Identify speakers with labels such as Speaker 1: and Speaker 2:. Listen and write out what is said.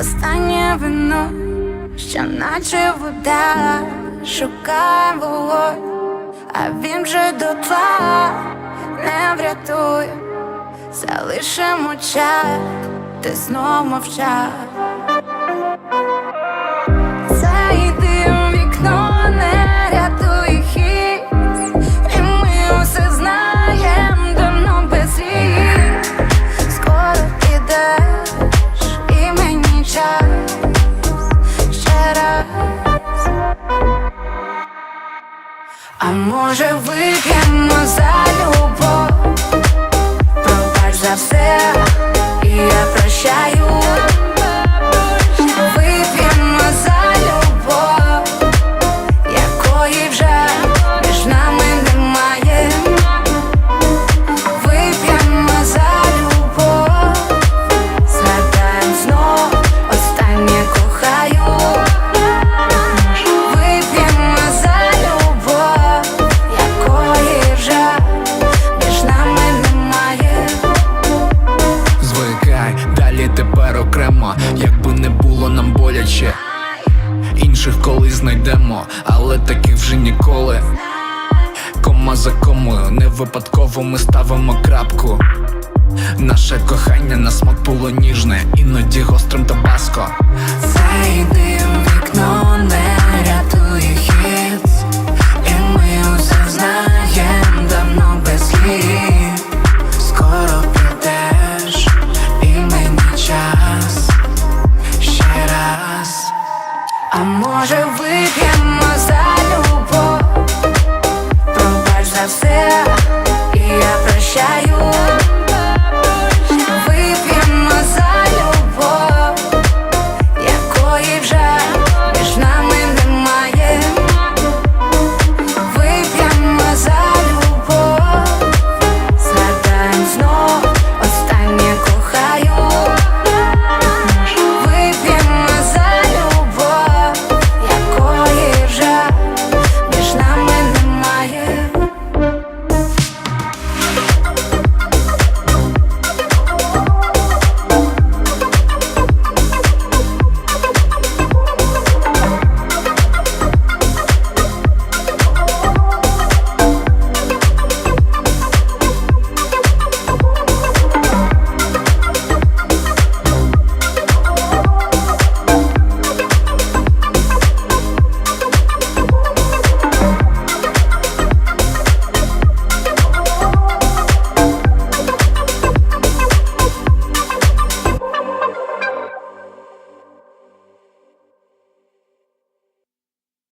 Speaker 1: Останнє вино, що наче вода, шукає вогонь, а він вже дотла не врятує, залишимо час, ти знов мовчав. Може вип'ємо за
Speaker 2: далі тепер окремо, якби не було нам боляче. Інших колись знайдемо, але таких вже ніколи. Кома за комою, не випадково ми ставимо крапку. Наше кохання на смак було ніжне, іноді гострим табаско.
Speaker 1: Зайди в 그